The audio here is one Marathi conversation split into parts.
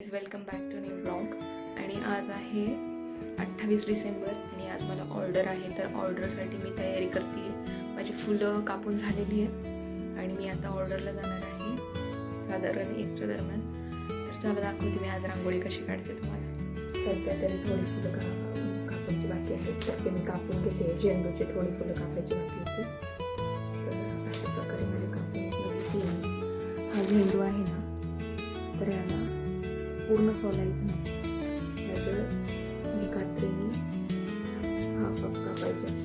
Is welcome back to new blog आणि आज आहे अठ्ठावीस डिसेंबर आणि आज मला ऑर्डर आहे. तर ऑर्डरसाठी मी तयारी करते. माझी फुलं कापून झालेली आहेत. आणि मी आता ऑर्डरला जाणार आहे. साधारण एकच्या दरम्यान. तर चला दाखवते मी आज रांगोळी कशी काढते तुम्हाला. सध्या तरी थोडी फुलं का कापायची बाकी आहेत. तर ते मी कापून घेते. झेंडूची थोडी फुलं कापायची बाकी होती. तर अशा प्रकारे माझे कापून हा झेंडू आहे ना. तर याला पूर्ण सोलायचं नाही. याचं मी कात्रीने हा हाफ कापायचे.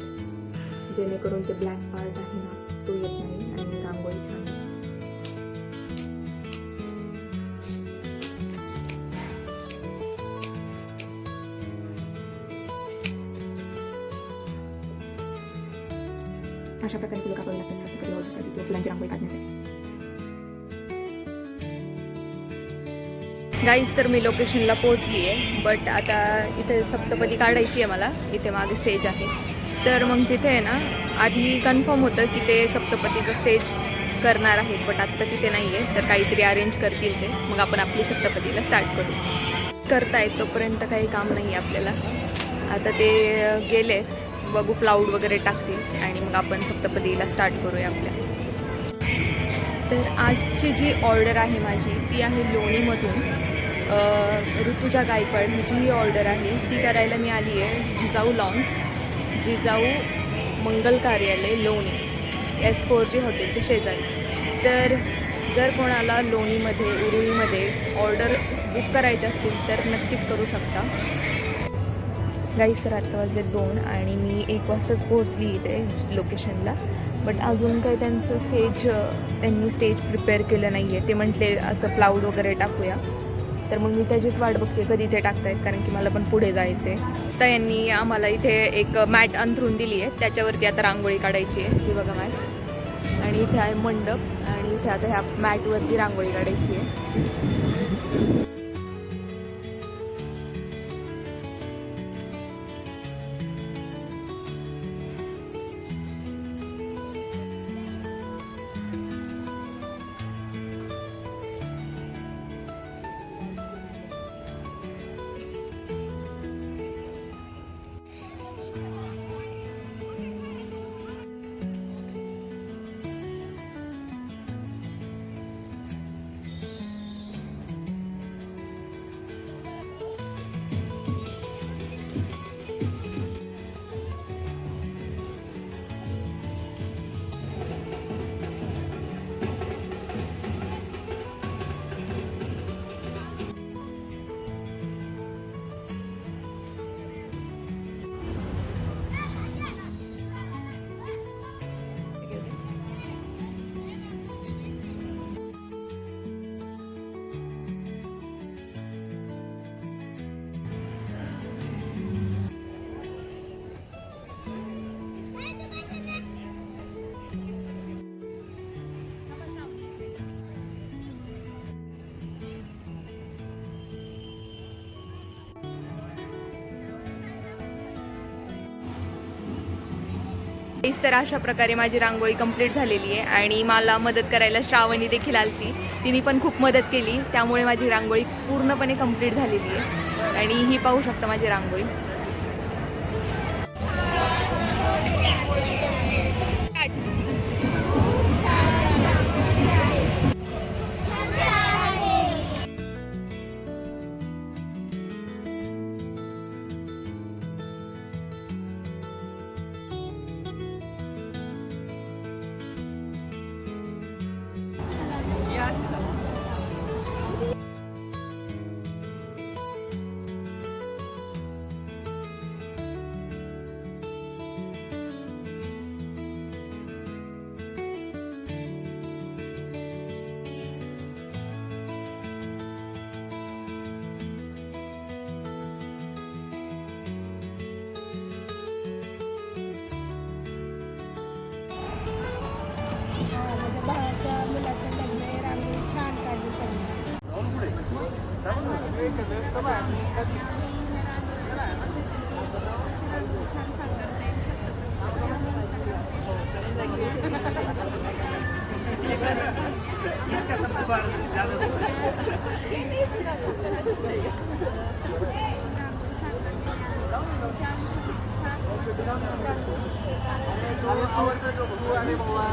जेणेकरून ते ब्लॅक पार्ट आहे ना तो येत नाही आणि रांगोळी छान अशा प्रकारे तुला कापावी लागतात सप्तपदी ऑर्डरसाठी किंवा फुलांची रांगोळी काढण्यासाठी. गाईज तर मी लोकेशनला पोहोचली आहे बट आता इथे सप्तपदी काढायची आहे मला. इथे मागे स्टेज आहे. तर मग तिथे आहे ना आधी कन्फर्म होतं की ते सप्तपदीचं स्टेज करणार आहेत बट आत्ता तिथे नाही आहे तर काहीतरी अरेंज करतील ते. मग आपण आपली सप्तपदीला स्टार्ट करू. करतायत तोपर्यंत काही काम नाही आहे आपल्याला. आता ते गेले. बघू प्लाऊड वगैरे टाकतील. आणि मग आपण सप्तपदीला स्टार्ट करूया आपल्या. तर आजची जी ऑर्डर आहे माझी ती आहे लोणीमधून. ऋतुजा गायकवाड हिची ही ऑर्डर आहे. ती करायला मी आली आहे जिजाऊ लॉन्स जिजाऊ मंगल कार्यालय लोणी एस फोर जी हॉटेलच्या शेजारी. तर जर कोणाला लोणीमध्ये उरुळीमध्ये ऑर्डर बुक करायची असतील तर नक्कीच करू शकता. गाईस तर आत्ता वाजले दोन आणि मी एक वाजताच पोहोचली इथे लोकेशनला बट अजून काही त्यांचं स्टेज त्यांनी स्टेज प्रिपेअर केलं नाही आहे ते म्हटले असं प्लाऊड वगैरे टाकूया. तर मग मी त्याचीच वाट बघते कधी ते टाकतायत. कारण की मला पण पुढे जायचं आहे तर यांनी आम्हाला इथे एक मॅट अंथरून दिली आहे. त्याच्यावरती आता रांगोळी काढायची आहे. ही बघा मॅट आणि इथे आहे मंडप. आणि इथे आता ह्या मॅटवरती रांगोळी काढायची आहे. तर अशा प्रकारे माझी रांगोळी कंप्लीट झालेली आहे आणि मला मदत करायला श्रावणी देखील आलती. तिने पण खूप मदत केली. त्यामुळे माझी रांगोळी पूर्णपणे कंप्लीट झालेली आहे. आणि ही पाहू शकता माझी रांगोळी. आवडतं जो तू आणि बाबा